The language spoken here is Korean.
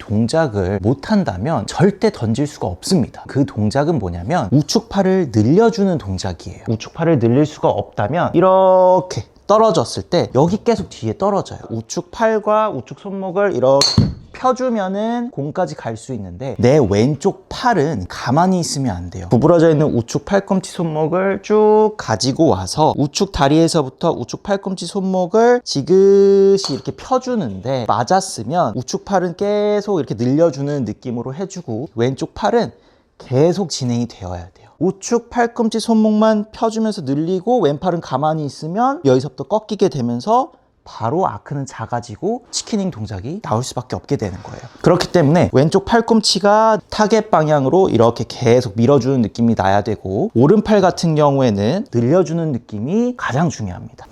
동작을 못한다면 절대 던질 수가 없습니다. 그 동작은 뭐냐면 우측팔을 늘려주는 동작이에요. 우측팔을 늘릴 수가 없다면 이렇게 떨어졌을 때 여기 계속 뒤에 떨어져요. 우측 팔과 우측 손목을 이렇게 펴주면은 공까지 갈 수 있는데 내 왼쪽 팔은 가만히 있으면 안 돼요. 구부러져 있는 우측 팔꿈치 손목을 쭉 가지고 와서 우측 다리에서부터 우측 팔꿈치 손목을 지그시 이렇게 펴주는데 맞았으면 우측 팔은 계속 이렇게 늘려주는 느낌으로 해주고 왼쪽 팔은 계속 진행이 되어야 돼요. 우측 팔꿈치 손목만 펴주면서 늘리고 왼팔은 가만히 있으면 여기서부터 꺾이게 되면서 바로 아크는 작아지고 치키닝 동작이 나올 수밖에 없게 되는 거예요. 그렇기 때문에 왼쪽 팔꿈치가 타겟 방향으로 이렇게 계속 밀어주는 느낌이 나야 되고 오른팔 같은 경우에는 늘려주는 느낌이 가장 중요합니다.